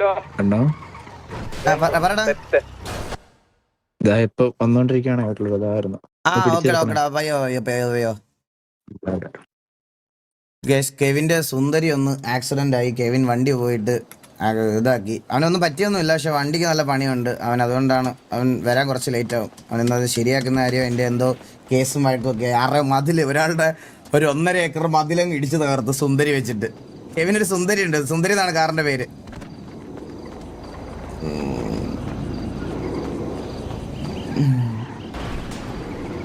കണ്ടോ? ഇതാ ഇപ്പൊ അതായിരുന്നു. കെവിന്റെ സുന്ദരി ഒന്ന് ആക്സിഡന്റ് ആയി. കെവിൻ വണ്ടി പോയിട്ട് ഇതാക്കി. അവനൊന്നും പറ്റിയൊന്നും ഇല്ല പക്ഷെ വണ്ടിക്ക് നല്ല പണിയുണ്ട്. അവൻ അതുകൊണ്ടാണ് അവൻ വരാൻ കുറച്ച് ലേറ്റ് ആവും. അവൻ എന്നത് ശരിയാക്കുന്ന കാര്യം എന്റെ എന്തോ കേസും വഴക്കൊക്കെ ആരുടെ മതിൽ ഒരാളുടെ ഒരു ഒന്നര ഏക്കർ മതിലങ്ങ് ഇടിച്ചു തകർത്ത് സുന്ദരി വെച്ചിട്ട്. കെവിൻ ഒരു സുന്ദരി ഉണ്ട് സുന്ദരി എന്നാണ് കാറിന്റെ പേര്.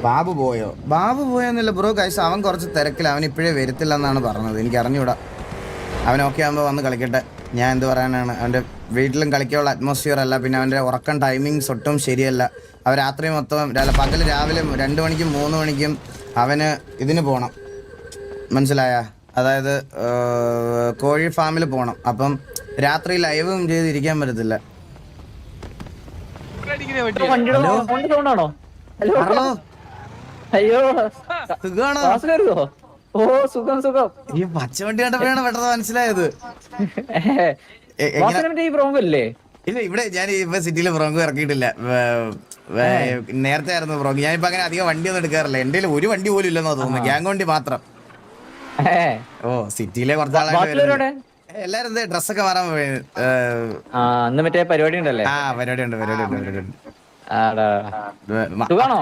ബാബു പോയോ? ബാബു പോയോന്നില്ല ബ്രോ കൈസ് അവൻ കുറച്ച് തിരക്കിൽ അവൻ ഇപ്പോഴേ വരത്തില്ല എന്നാണ് പറഞ്ഞത്. എനിക്ക് അറിഞ്ഞൂടാ. അവൻ ഓക്കെ ആകുമ്പോൾ വന്ന് കളിക്കട്ടെ. ഞാൻ എന്ത് പറയാനാണ്? അവന്റെ വീട്ടിലും കളിക്കാനുള്ള അറ്റ്മോസ്ഫിയർ അല്ല. പിന്നെ അവന്റെ ഉറക്കം ടൈമിങ്സ് ഒട്ടും ശരിയല്ല. അവൻ രാത്രി മൊത്തം പകൽ രാവിലെ രണ്ട് മണിക്കും മൂന്ന് മണിക്കും അവന് ഇതിന് പോകണം മനസ്സിലായ? അതായത് കോഴി ഫാമിൽ പോകണം അപ്പം രാത്രി ലൈവും ചെയ്തിരിക്കാൻ പറ്റത്തില്ല. വണ്ടിയുടെ വണ്ടി സൗണ്ടാണോ ഹലോ? ഹലോ അയ്യോ. ക്ലാസ് ഓ സുഖം സുഖം. ഈ കണ്ടപ്പോഴാണ് പെട്ടെന്ന് മനസ്സിലായത്. എ- എങ്ങനെ- വാസനന്റെ ഈ ബ്രോങ്ക് അല്ലേ ഇല്ല ഇവിടെ ഞാൻ ഇപ്പൊ സിറ്റിയിൽ ബ്രോങ്ക് ഇറക്കിയിട്ടില്ല. വേ- വേ- നേരത്തെ ആയിരുന്നു ബ്രോങ്ക് ഞാനിപ്പോ അങ്ങനെ അധികം വണ്ടി ഒന്നും എടുക്കാറില്ല. എന്റെ കയ്യിൽ ഒരു വണ്ടി പോലും ഇല്ലെന്നാ തോന്നുന്നു ഗ്യാങ് വണ്ടി മാത്രം. ഓ സിറ്റിയിലെ കുറച്ച് ബാക്കിയുള്ളവരോടെ എല്ലാരും ഡ്രസ്സൊക്കെ മാറാൻ അന്ന് മറ്റേ പരിപാടി ഉണ്ടല്ലേ ആ പരിപാടി ഉണ്ട് പരിപാടി ഉണ്ട് പരിപാടി ഉണ്ട് സുഖാണോ?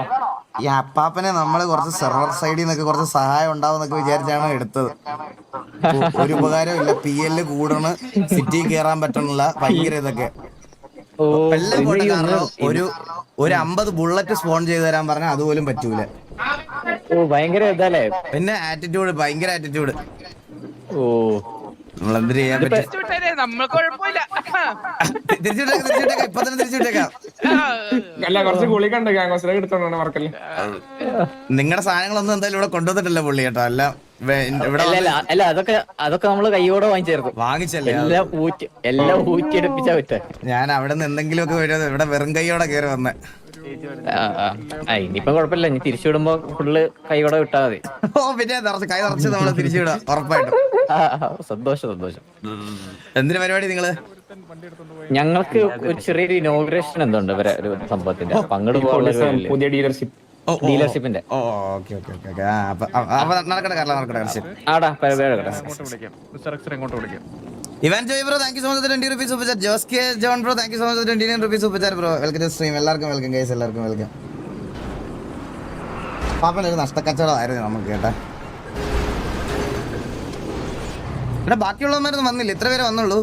ഈ അപ്പാപ്പനെ നമ്മൾ കുറച്ച് സെർവർ സൈഡിൽ നിന്നൊക്കെ കുറച്ച് സഹായം ഉണ്ടാവും എന്നൊക്കെ വിചാരിച്ചാണ് എടുത്തത്. ഒരു ഉപകാരം ഇല്ല. പി എല്ല് കൂടണ് സിറ്റി കേറാൻ പറ്റണില്ല. ഭയങ്കര ഇതൊക്കെ. ഒരു ഒരു അമ്പത് ബുള്ളറ്റ് സ്പോൺ ചെയ്തു തരാൻ പറഞ്ഞ അതുപോലും പറ്റൂല. ഓ ഭയങ്കര പിന്നെ ആറ്റിറ്റ്യൂഡ് ഭയങ്കര ആറ്റിറ്റ്യൂഡ് ഓ. നമ്മൾ ചെയ്യാൻ പറ്റും? നമ്മൾ കുഴപ്പമില്ല. തിരിച്ചുവിട്ടേക്കാം തിരിച്ചുവിട്ടേക്കാം ഇപ്പൊ തന്നെ തിരിച്ചുവിട്ടേക്കാം അല്ല കുറച്ച് എടുത്തോണ്ടാണ് നിങ്ങളുടെ സാധനങ്ങളൊന്നും എന്തായാലും ഇവിടെ കൊണ്ടുവന്നിട്ടില്ല പുള്ളി കേട്ടോ. അല്ല വേ- ഇവിടെ അല്ല അല്ല അല്ല അതൊക്കെ അതൊക്കെ നമ്മൾ കൈയോടെ വാങ്ങിച്ചേർക്കും. വാങ്ങിച്ചല്ലേ? അത്? എല്ലാം ഊറ്റി എല്ലാം ഊറ്റിയെടുപ്പിച്ചാ പറ്റേ ഞാൻ അവിടെ നിന്ന് എന്തെങ്കിലുമൊക്കെ വരുമോ ഇവിടെ വെറും കൈയോടെ കയറി വന്നെ. ഇനിയിപ്പം കുഴപ്പമില്ല. ഇനി തിരിച്ചു വിടുമ്പോ ഫുള്ള് കൈയോടെ വിട്ടാ മതി. ഓ പിന്നെ നിറച്ച് കൈ നിറച്ച് നമ്മൾ തിരിച്ചുവിടാം ഉറപ്പായിട്ടും. സന്തോഷം സന്തോഷം. എന്തിനു പരിപാടി നിങ്ങൾ? ഞങ്ങൾക്ക് ഒരു ചെറിയൊരു ഇനോഗ്രേഷൻ എന്തുണ്ട് ഇവരെ ഒരു സംഭവത്തിന്റെ. പങ്കെടുപ്പ് പുതിയ dealership. ഡീലർഷിപ്പിന്റെ Ivan Joy bro thank you so much twenty rupees super chat Jose K John bro thank you so much twenty nine rupees super chat bro. Welcome to stream എല്ലാവർക്കും വെൽക്കം ഗൈസ് എല്ലാവർക്കും welcome പാപ്പൻ ഒരു നഷ്ടക്കച്ചവടമായിരുന്നു നമുക്ക് കേട്ടാ. ഇവിടെ ബാക്കിയുള്ളവന്മാരൊന്നും വന്നില്ല ഇത്ര പേരെ വന്നുള്ളൂ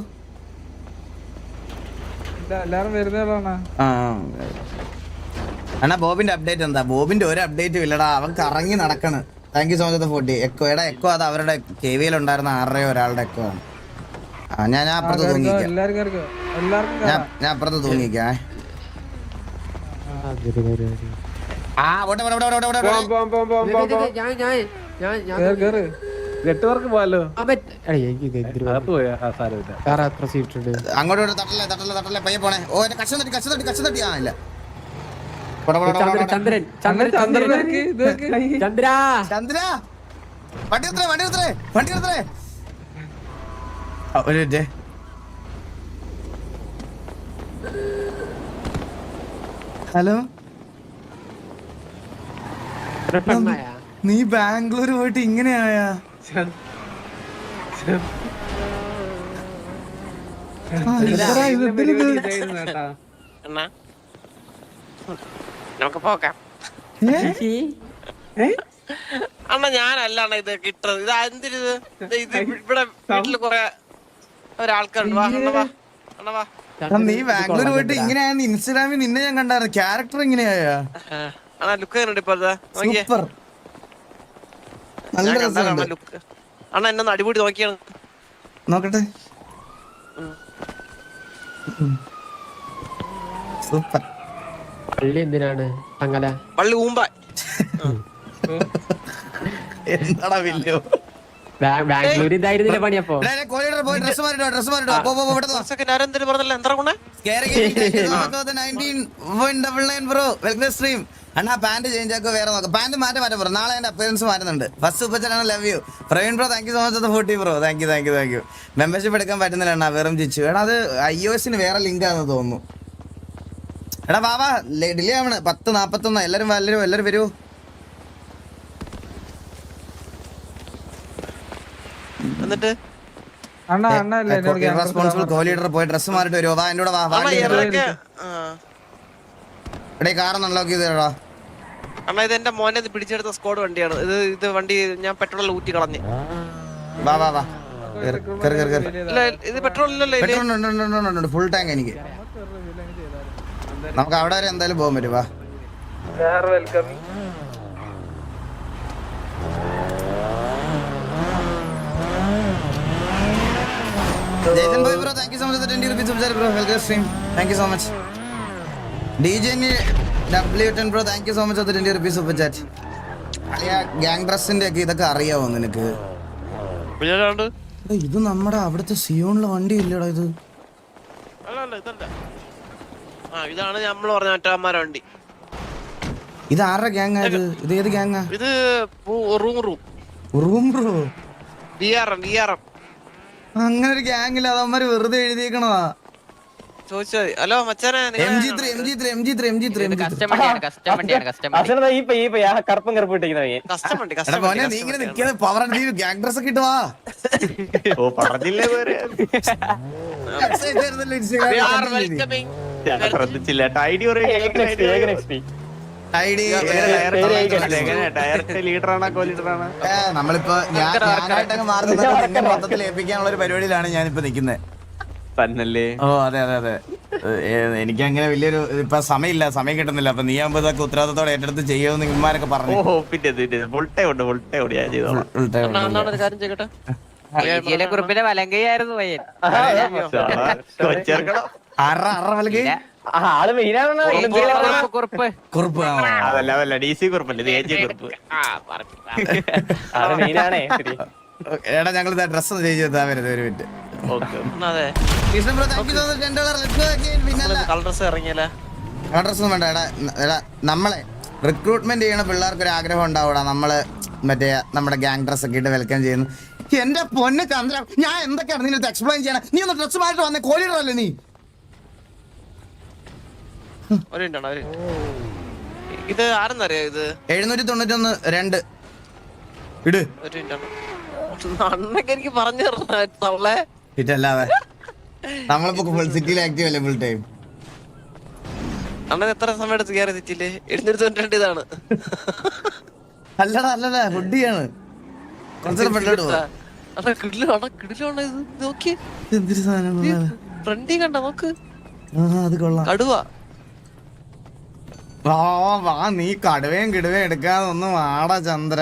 അണ്ണാ ബോബിന്റെ അപ്ഡേറ്റ് എന്താ ബോബിന്റെ ഒരു അപ്ഡേറ്റും ഇല്ലടാ അവൻ കറങ്ങി നടക്കണ് thank you so much forty echo എടാ എക്കോ അത് അവരുടെ കെ വിയിൽ ഉണ്ടായിരുന്ന ആറര ഒരാളുടെ എക്കോ ആണ് ആ ഞാൻ ഞാൻ അപ്പുറത്ത് തൂങ്ങിക്കാം ഞാൻ അപ്പുറത്ത് തൂങ്ങിക്കാം ആ ഓട്ടെ ഓട്ടെ ഓട്ടെ ഓട്ടെ ഓട്ടെ ഞാൻ ഞാൻ ഞാൻ ഞാൻ കേറ് കേറ് നെറ്റ്വർക്ക് പോവാലോ? അങ്ങോട്ട് ഇങ്ങോട്ട് തട്ടല്ലേ തട്ടല്ലേ തട്ടല്ലേ പയ്യെ പോണേ. ഓ എന്റെ കഷ്ടം തട്ടി കഷ്ടം തട്ടി കഷ്ടം തട്ടി. ആ ഇല്ല. ചന്ദ്രൻ ചന്ദ്രൻ ചന്ദ്രൻ. ചന്ദ്ര. ചന്ദ്ര. വണ്ടി വണ്ടി വണ്ടി ഒരു മിനിറ്റ്. ഹലോ? നീ ബാംഗ്ലൂർ പോയിട്ട് ഇങ്ങനെയായാ? നമുക്ക് പോക്കാം? അണ്ണ ഞാനല്ല ഇത് കിട്ടുന്നത് ഇത് എന്തിരിത്? ഇത് ഇവിടെ വീട്ടിൽ കൊറേ ഒരാൾക്കാരുണ്ട്. വാ അണ്ണ വാ. അണ്ണ വാ. നീ ബാംഗ്ലൂർ പോയിട്ട് ഇങ്ങനെയാണ് ഇൻസ്റ്റാഗ്രാമിൽ നിന്നെ ഞാൻ കണ്ടായിരുന്നു. ക്യാരക്ടർ ഇങ്ങനെയായാ? ലുക്ക് കണ്ടിപ്പോ ഇപ്പൊ സൂപ്പർ. നല്ല രസമുണ്ട്. അണ്ണ എന്നെ അടിപൊളി നോക്കിയാണ്. നോക്കട്ടെ. സൂപ്പർ. പള്ളി എന്തിനാണ്? തങ്ങല പള്ളി ഊമ്പ. എന്താടാ വില്ലോ? ബാംഗ്ലൂർ ഇതായിരുന്നില്ല പണി അപ്പൊ? ഡ്രസ് മാറിട്ടോ ഡ്രസ് മാറിട്ടോ പോ പോ പോ, ഇവിടെ വാ. സെക്കൻഡ് ആരെന്തിനു എന്താ കൊണ്ടേ? Scary Gaming, thank you so much for the 19.99 bro. Welcome to stream. അണ്ണാ പാന്റ് ചേഞ്ച് ആക്കുക വേറെ നോക്കാം. പാന്റ് മാറ്റം മാറ്റം ബ്രോ നാളെ എന്റെ അപ്പിയറൻസ് മാറ്റുന്നുണ്ട്. First super channel love you Praveen bro thank you so much forty bro thank you thank you thank you membership എടുക്കാൻ പറ്റുന്നില്ല അണ്ണാ വെറും ചിച്ചു എടാ അത് ഐ ഒ എസിന് വേറെ ലിങ്ക് ആണെന്ന് തോന്നുന്നു. എടാ വാവാ ഡിലേ ആവണ്. പത്ത് നാപ്പത്തൊന്ന്. എല്ലാരും എല്ലാരും എല്ലാരും വരൂ. എന്നിട്ട്? റെസ്പോൺസിബിൾ കോ ലീഡർ പോയി ഡ്രസ് മാറിട്ട് വരുമോ വാ എന്നോട് വാ വാ എടേ കാർ അൺലോക്ക് ചെയ്തേടാ. അണ്ണാ ഇത് എന്റെ മോനെ ഇത് പിടിച്ചെടുത്ത സ്ക്വാഡ് വണ്ടിയാണ്. ഇത് ഇത് വണ്ടി ഞാൻ പെട്രോൾ ഊറ്റി കളഞ്ഞു. വാ വാ വാ. കേറ് കേറ് കേറ് കേറ്. ഇല്ല ഇത് പെട്രോൾ ഇല്ലല്ലോ ഫുൾ ടാങ്ക് എനിക്ക്. നമുക്ക് അവിടെ വരെ എന്തായാലും പോകാൻ പറ്റും വാ. Welcoming Jaison boy bro thank you so much twenty rupees ഉപചാരി bro welcome stream thank you so much D J W ten bro thank you so much twenty rupees super chat gang ഡ്രസ്സിന്റെ ഒക്കെ ഇതൊക്കെ അറിയാവോ നിനക്ക്? ഇത് നമ്മുടെ അവിടുത്തെ സിയോണിലെ വണ്ടി ഇല്ലടാ ഇത്? ഇതാണ് നമ്മൾ പറഞ്ഞ മറ്റന്മാരെ വണ്ടി. ഇത് ആരുടെ ഗ്യാങ് ഇത്? ഇത് ഏത് ഗ്യാങ്ങാ ഇത് room room. Room bro B R M B R M അങ്ങനെ ഒരു ഗ്യാങ്ങില്ല അതമ്മര് വെറുതെ എഴുതിയേക്കണതാ. ചോദിച്ചോ? ഹലോ മച്ചാനെ M G three M G three M G three M G three M G three custom വണ്ടിയാണ് കസ്റ്റം വണ്ടിയാണ് കസ്റ്റം വണ്ടി അച്ഛനതാ ഈ പയ്യ- ഈ പയ്യ, ആ കറുപ്പും കറുപ്പ് ഇട്ടിരിക്കുന്ന പയ്യൻ. കസ്റ്റം വണ്ടി എടാ കസ്റ്റം മോനെ നീ ഇങ്ങനെ പവർ ഗ്യാങ് ഡ്രസ് ഒക്കെ ഇട്ട് വാ. ഓ പറഞ്ഞില്ലേ വേറെ ശ്രദ്ധിച്ചില്ല ഐഡി നമ്മളിപ്പോ ഞാൻ ഞാനായിട്ടങ്ങ് മാറി നിന്നിട്ട് നിന്നെ മൊത്തത്തിൽ ഏൽപ്പിക്കാനുള്ള ഒരു പരിപാടിയിലാണ് ഞാനിപ്പോ നിക്കുന്നത് തന്നല്ലേ? ഓ അതെ അതെ അതെ. എനിക്ക് അങ്ങനെ വലിയൊരു ഇപ്പൊ സമയമില്ല സമയം കിട്ടുന്നില്ല. അപ്പൊ നീ ആകുമ്പോ ഇതൊക്കെ ഉത്തരവാദിത്തോടെ ഏറ്റെടുത്ത് ചെയ്യുമെന്ന് ഇമ്മാരൊക്കെ പറഞ്ഞു. കുറിപ്പിന്റെ വലങ്കയായിരുന്നു പയ്യൻ. അറ അറ വലകി ആ, ആൾ മെയിനാണ് കുറിപ്പ്. അതല്ല അതല്ല ഡി സി കുറുപ്പല്ലേ ഇത് എ ജി കുറിപ്പ് ആൾ മെയിനാണേ എടാ ഞങ്ങൾ ഡ്രസ് ഒന്ന് ചേഞ്ച് ചെയ്താ വരുന്നത് ഒരു മിനിറ്റ്. ഓക്കെ അതെ. Krishnan bro thank you so much ten dollar let's go again പിന്നല്ല കളർ ഡ്രസ് ഇറങ്ങിയല്ലേ? അഡ്രസ് ഒന്നും വേണ്ട എടാ എടാ നമ്മളെ റിക്രൂട്ട്മെന്റ് ചെയ്യണ പിള്ളേർക്ക് ഒരു ആഗ്രഹം ഉണ്ടാവൂടാ. നമ്മൾ മറ്റേ നമ്മുടെ ഗാങ് ഡ്രസ് ഒക്കെ ഇട്ട് വെൽക്കം ചെയ്യുന്നു. എന്റെ പൊന്ന് ചന്ദ്ര ഞാൻ എന്തൊക്കെയാണ് നിന്നെ എക്സ്പ്ലെയിൻ ചെയ്യണം? നീ ഒന്ന് ഡ്രസ് മാറ്റി വന്നേ കോലിടല്ലേ നീ? ഒരു മിനിറ്റ് ഒരു ഇത് ആരെന്നറിയോ ഇത്? എഴുന്നൂറ്റി തൊണ്ണൂറ്റൊന്ന് രണ്ട്. ഇട്. ഒരു മിനിറ്റ് അണ്ണൊക്കെ എനിക്ക് പറഞ്ഞു തള്ളേ ഇറ്റല്ലാതെ നമ്മളിപ്പോ ഫുൾ സിറ്റിയിൽ ആക്റ്റീവ് അല്ലേ ഫുൾ ടൈം അണ്ണൻ എത്ര സമയം എടുത്ത് കയറി സിറ്റിയിലെ എഴുന്നൂറ്റി തൊണ്ണൂറ്റി ഇതാണ്. അല്ലടാ അല്ലടാ ഹുഡിയാണ് ഫ്രണ്ടി കണ്ട? നോക്ക്. അത് കൊള്ളാം. കടുവ. വാ വാ നീ കടുവയും കിടുവയും എടുക്കാതെ ഒന്ന് വാടാ ചന്ദ്ര.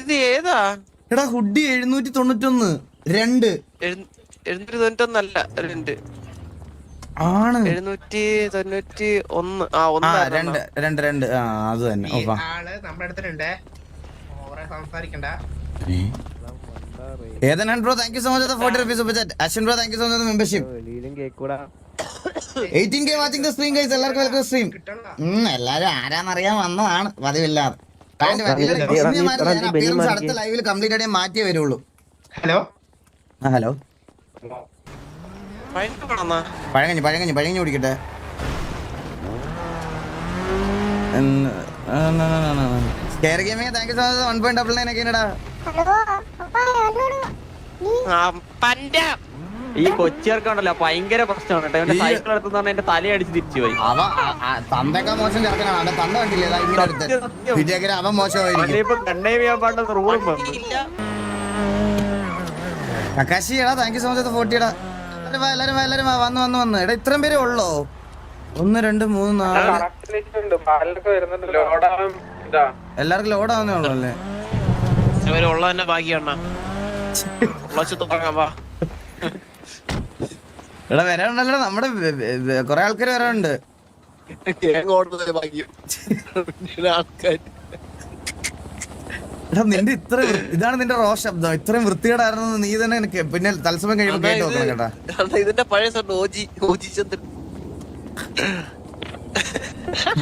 ഇത് ഏതാ? എടാ ഹുഡി എഴുന്നൂറ്റി തൊണ്ണൂറ്റൊന്ന് രണ്ട്. എഴു- എഴുന്നൂറ്റി തൊണ്ണൂറ്റൊന്നല്ല രണ്ട്. ആണ്. എഴുന്നൂറ്റി തൊണ്ണൂറ്റി ഒന്ന് ആ ഒന്ന് രണ്ട് രണ്ട് രണ്ട്. ആ അത് തന്നെ. ആൾ നമ്മുടെ സംസാരിക്കണ്ട. ഏതനാണ് bro thank you so much forty rupees Ashwin bro thank you so much membership eighteen K watching the stream guys എല്ലാവർക്കും വെൽക്കം സ്ട്രീം എല്ലാരും ആരാന്നറിയാൻ വന്നതാണ്. പതിവില്ലാതെ. അടുത്ത ലൈവിൽ കംപ്ലീറ്റ് ആയിട്ട് മാറ്റിയേ വരുള്ളൂ. ഹലോ ആ ഹലോ. പഴങ്ങഞ്ഞി പഴങ്ങഞ്ഞി പഴങ്ങഞ്ഞി കുടിക്കട്ടെ. കെയർ ഈ കൊച്ചിയർക്കുണ്ടല്ലോ ഭയങ്കര പ്രശ്നമാണ് കേട്ടോ. ഇവന്റെ സൈക്കിൾ എടുത്തെന്ന് പറഞ്ഞാൽ എന്റെ തലയടിച്ച് തിരിച്ചു പോയി. അവ ആ- ആ മോശം ചെറുക്കനാണ് അവന്റെ തന്ത കണ്ടില്ലേ? ഇങ്ങനെ അടുത്ത്. വിജയകര അവൻ അവന്റെ മോശമായിരിക്കും ഇപ്പൊ കണ്ണേ ചെയ്യാൻ പാടുന്ന റൂളും വന്നു ഇല്ല. കക്കാശി എടാ thank you so much forty എല്ലാരും വാ എല്ലാരും വാ എല്ലാരും വാ. വന്ന് വന്ന് വന്ന്. എടാ ഇത്രയും പേരേ ഉള്ളോ? ഒന്ന് രണ്ട് മൂന്ന് നാല്. എല്ലാവർക്കും ലോഡ് ആവുന്നേ ഉള്ളൂ അല്ലേ? ഉള്ളതന്നെ ഉള്ള തന്നെ ഭാഗ്യണ്ണ വാ. എടാ വരാനുണ്ടല്ലോ. നമ്മുടെ കുറെ ആൾക്കാർ വരാനുണ്ട്. നിന്റെ ഇത്ര ഇതാണ് നിന്റെ റോ ശബ്ദം. ഇത്രയും വൃത്തികേടായിരുന്നു നീ തന്നെ എനിക്ക് പിന്നെ തത്സമയം കഴിയുമ്പോൾ കേട്ടോ നോക്കണം കേട്ടാ. ഇതിന്റെ പഴയ സാറിന് ഓജി ഓജി ചന്ദ്രൻ.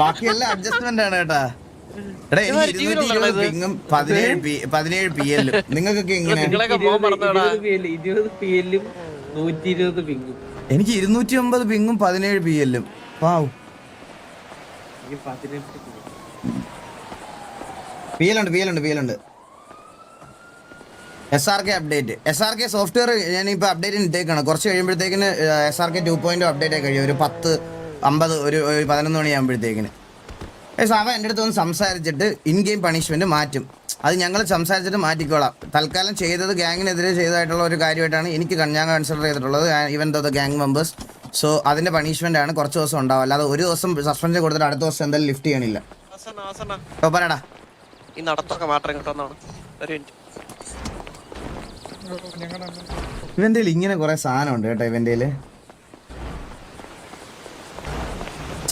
ബാക്കിയെല്ലാം അഡ്ജസ്റ്റ്മെന്റ് ആണ് കേട്ടാ. എടാ പിങ്ങും പതിനേഴ് പതിനേഴ് പി എല്ലും നിങ്ങൾക്കൊക്കെ പറഞ്ഞോടാ ഇരുപത് പി എല്ലും നൂറ്റി ഇരുപത് പിങ്ങും എനിക്ക് ഇരുന്നൂറ്റി ഒമ്പത് പിങ്ങും പതിനേഴ് പി എല്ലും. പാവ്. പി എൽ ഉണ്ട് പി എൽ ഉണ്ട് പി എൽ ഉണ്ട്. S R K update S R K software ഞാൻ ഇപ്പോൾ അപ്ഡേറ്റ് ഇട്ടേക്കാണ്. കുറച്ച് കഴിയുമ്പോഴത്തേക്കിന് S R K two point update ആയി കഴിയും. ഒരു പത്ത് അമ്പത് ഒരു ഒരു പതിനൊന്ന് മണിയാകുമ്പോഴത്തേക്കിന്. അവൻ എന്റെ അടുത്ത് ഒന്ന് സംസാരിച്ചിട്ട് ഇൻ ഗെയിം പണിഷ്മെന്റ് മാറ്റും. അത് ഞങ്ങൾ സംസാരിച്ചിട്ട് മാറ്റിക്കോളാം. തൽക്കാലം ചെയ്തത് ഗ്യാങ്ങിനെതിരെ ചെയ്തതായിട്ടുള്ള ഒരു കാര്യമായിട്ടാണ് എനിക്ക് ഞാൻ കൺസിഡർ ചെയ്തിട്ടുള്ളത്. ഇവൻ ദ ഗ്യാങ് മെമ്പേഴ്സ് സോ അതിന്റെ പണിഷ്മെന്റ് ആണ് കുറച്ച് ദിവസം ഉണ്ടാവും അല്ലാതെ ഒരു ദിവസം സസ്പെൻഷൻ കൊടുത്തിട്ട് അടുത്ത ദിവസം എന്തായാലും ലിഫ്റ്റ് ചെയ്യണില്ല. ഓ പറയടാ ഈ നടത്തൊക്കെ മാത്രം ഒരു മിനിറ്റ് ഇവന്റെ ഇങ്ങനെ കുറെ സാധനം ഉണ്ട് കേട്ടോ ഇവന്റെ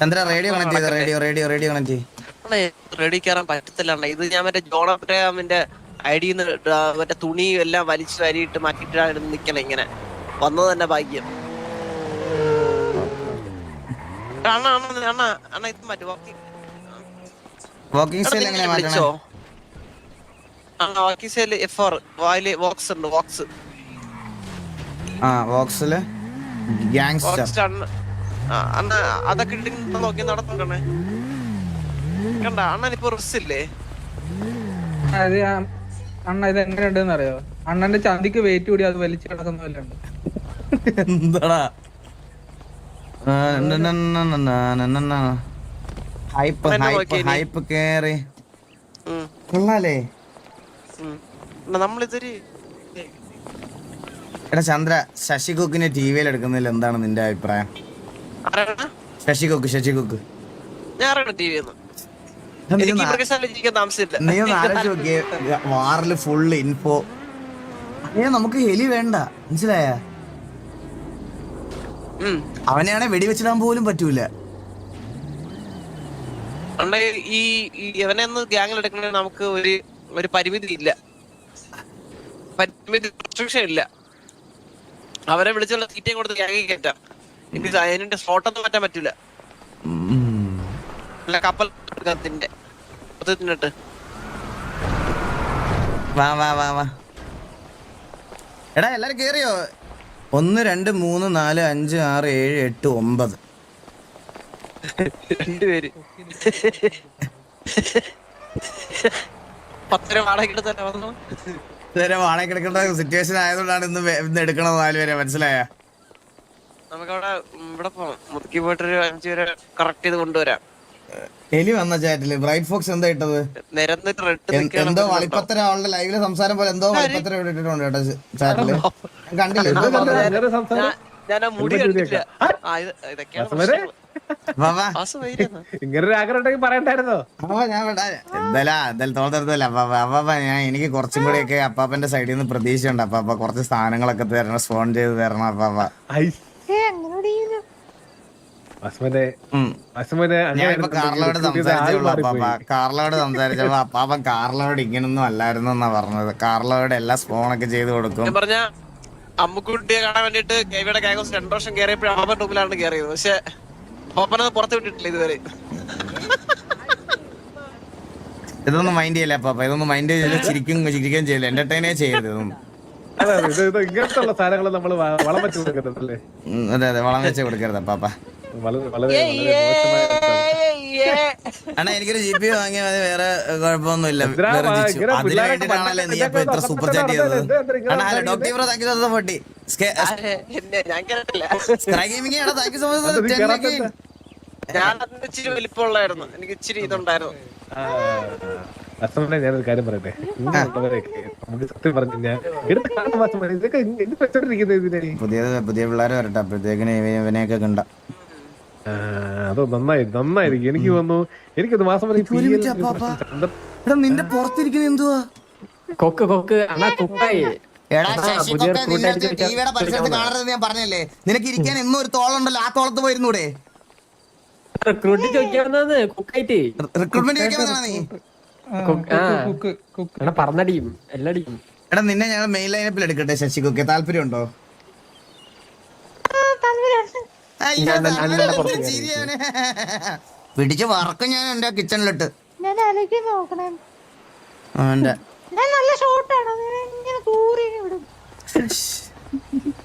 ചന്ദ്ര റേഡിയോ കണക്ട് ചെയ്ത? റേഡിയോ റേഡിയോ റേഡിയോ കണക്ട് ചെയ്യും. റെഡി കയറാൻ പറ്റത്തില്ല ഇത് ഞാൻ മറ്റേ ജോൺ അബ്രഹാമിന്റെ ഐഡിന്ന് മറ്റേ തുണി എല്ലാം വലിച്ചു വരിയിട്ട് മാറ്റിയിട്ടാണ് നിക്കണേ ഇങ്ങനെ. വന്നത് തന്നെ ഭാഗ്യം. അണ്ണ അണ്ണ അണ്ണ അണ്ണ ഇത് മാറ്റി വാക്കിംഗ് വിളിച്ചോ? എഫ് ആർ വായിൽ വോക്സ് ഉണ്ട് വോക്സ് ആ വോക്സിൽ ഗ്യാങ്സ്റ്റർ വോക്സ് അണ്ണ അണ്ണ അതൊക്കെ ഇട്ടിട്ട് നോക്കി നടത്തണ്ടേ കണ്ട അണ്ണൻ ഇപ്പൊ റിസ് ഇല്ലേ? അത് അണ്ണ ഇത് എങ്ങനെയുണ്ടെന്ന് അറിയോ? അണ്ണന്റെ ചന്തിക്ക് വെയിറ്റ് കൂടി അത് വലിച്ചു കിടക്കുന്ന പോലെ ഉണ്ട്. എന്താടാ? ഹൈപ്പ് ഹൈപ്പ് ഹൈപ്പ് കേറി. കൊള്ളാലേ. നമ്മളിതൊരു എടാ ചന്ദ്ര ശശി കുക്കിനെ ടി വിയിൽ എടുക്കുന്നതിൽ എന്താണ് നിന്റെ അഭിപ്രായം? ശശികുക്ക് ശശി കുക്ക് ശശി കുക്ക് ഞാൻ ടി വി നീ ഒന്ന് ആലോചിച്ച് നോക്കിയേ വാറിൽ ഫുള്ള് ഇൻഫോ ഏ നമുക്ക് ഹെലി വേണ്ട. മനസ്സിലായ. അവനെയാണെ വെടിവെച്ചിടാൻ പോലും പറ്റൂല. ഈ ഈ ഇവനെ ഒന്ന് ഗ്യാങ്ങിൽ എടുക്കണേ നമുക്ക് ഒരു ഒരു പരിമിതി ഇല്ല. പരിമിതി റെസ്ട്രിക്ഷൻ ഇല്ല. അവരെ വിളിച്ചുള്ള സീറ്റേ കൊടുത്ത് ഗ്യാങ്ങിൽ കയറ്റാം. എനിക്ക് അതിന്റെ സ്ലോട്ടൊന്നും മാറ്റാൻ പറ്റൂല. അല്ല കപ്പൽ അതിന്റെ വാ വാ വാ വാ. എടാ എല്ലാരും കേറിയോ? ഒന്ന് രണ്ട് മൂന്ന് നാല് അഞ്ച് ആറ് ഏഴ് എട്ട് ഒമ്പത്. രണ്ടുപേര്. പത്തര വാടക തന്നെ വന്നു. ഇതുവരെ വാടക എടുക്കേണ്ട സിറ്റുവേഷൻ ആയതുകൊണ്ടാണ് ഇന്ന് വേ- ഇന്ന് എടുക്കണത് നാല് പേരെ മനസ്സിലായ? നമുക്കവിടെ ഇവിടെ പോണം. മുതുക്കി പോയിട്ടൊരു അഞ്ചു പേരെ കറക്റ്റ് ചെയ്ത് കൊണ്ടുവരാം. എലി വന്ന ചാറ്റിൽ ബ്രൈറ്റ് ഫോക്സ് എന്താ ഇട്ടത്? എന്തോ വളിപ്പത്തര അവളുടെ ലൈവിലെ സംസാരം പോലെ എന്തോ വളിപ്പത്തര ഇട്ടിട്ടുണ്ട് കേട്ടോ ചാറ്റിൽ കണ്ടില്ലേ കണ്ടില്ല. എന്തോ പറഞ്ഞത്. ഞാൻ ആ മുടി കണ്ടില്ല ആ, ഇത് ഇതൊക്കെയാണ് വാ, വാ. വാസു വൈരിയെന്നാ? ഇങ്ങനെ ഒരു ആഗ്രഹം പറയണ്ടായിരുന്നോ? ഞാൻ വേണ്ട എന്തായാലും എന്തായാലും തോന്നരുതല്ല അപ്പാപ്പ അപ്പാപ്പ ഞാൻ എനിക്ക് കുറച്ചും കൂടിയൊക്കെ അപ്പാപ്പന്റെ സൈഡിൽ നിന്ന് പ്രതീക്ഷയുണ്ട്. അപ്പാപ്പ കുറച്ച് സാധനങ്ങളൊക്കെ തരണം സ്പോൺ ചെയ്ത് തരണം അപ്പാപ്പ അസ്മനെ. അസ്മനെ കാർലോട് സംസാരിച്ചുള്ളൂ അപ്പാപ്പ കാർലോട് ഇങ്ങനൊന്നും അല്ലായിരുന്നു എന്നാ പറഞ്ഞത്. കാർലോട് എല്ലാ സ്പോണൊക്കെ ചെയ്ത് കൊടുക്കും. പറഞ്ഞ അമ്മുക്കുട്ടിയെ കാണാൻ വേണ്ടിട്ട് കെവിയുടെ കാഗോസ് രണ്ടു വർഷം കയറിയപ്പോഴും അമ്മ ടൂമിലാണ് കയറിയത് പക്ഷെ ഓപ്പനത് പുറത്ത് വിട്ടിട്ടില്ല ഇതുവരെ. ഇതൊന്നും മൈൻഡ് ചെയ്യില്ല അപ്പാപ്പ ഇതൊന്നും മൈൻഡ് ചെയ്യില്ല? ചിരിക്കും ചിരിക്കുകയും ചെയ്യില്ല? എന്റർടൈനേ ചെയ്യരുത് ഇതൊന്നും. അതെ, അതെ, ഇത് ഇത് ഇങ്ങനത്തെ സാധനങ്ങൾ നമ്മൾ വളം വെച്ച് കൊടുക്കരുത് അല്ലേ അതെ അതെ വളം വെച്ച് കൊടുക്കരുത് അപ്പാപ്പ വളരെ വളരെ വളരെ അണ്ണാ എനിക്കൊരു ജി പി വാങ്ങിയാൽ മതി വേറെ കുഴപ്പമൊന്നുമില്ല. അതിന് നീ അപ്പൊ ഇത്ര സൂപ്പർ ചാറ്റ് ചെയ്തത്. അണ്ണാ അല്ല doctor bro thank you so much ഞാൻ കേട്ടില്ല. സ്ക്രൈ ഗെയിമിംഗ് ആണ് താങ്ക് യു സോ മച്ച് ഞാൻ അതിന് ഇച്ചിരി വലിപ്പമുള്ളായിരുന്നു. എനിക്ക് ഇച്ചിരി ഇതുണ്ടായിരുന്നു. ആ, അസ്മനെ ഞാനൊരു കാര്യം പറയട്ടെ? നമുക്ക് സത്യം പറഞ്ഞു ഞാൻ എടുത്ത കാണുന്ന അസ്മനെ ഇതൊക്കെ എന്ത് വെച്ചോണ്ടിരിക്കുന്നത് ഇതിനെ. പുതിയ പുതിയ പിള്ളേർ വരട്ടെ. അപ്പോഴത്തേക്കിന് ഇവനെയൊക്കെ കണ്ട. അത് നന്നായി നന്നായിരിക്കും എനിക്ക് വന്നു. എനിക്കൊന്ന് മാസം നിന്റെ പുറത്തിരിക്കുന്ന എന്തുവാ? കൊക്ക് കൊക്ക്. അണ്ണാ കുക്കായി എടാ ശശി കൊക്ക നിന്റെ ടിവിയുടെ പരിസരത്ത് കാണരുത് ഞാൻ പറഞ്ഞല്ലേ? നിനക്ക് ഇരിക്കാൻ എന്നും ഒരു തോളുണ്ടല്ലോ ആ തോളത്ത് പോയിരുന്നൂടെ? റിക്രൂട്ട് കുക്കായിട്ട് റിക്രൂട്ട്മെന്റ് നീ. പറഞ്ഞടിയും എല്ലടിയും. എടാ നിന്നെ ഞങ്ങൾ മെയിൻ ലൈനപ്പിൽ എടുക്കട്ടെ ശശി കൊക്കെ. താല്പര്യമുണ്ടോ? താല്പര്യം. പിടിച്ച് വറക്കും ഞാൻ എന്റെ കിച്ചണിലിട്ട്. നല്ല ഷോട്ടാണ് ഇങ്ങനെ കൂറി വിടും.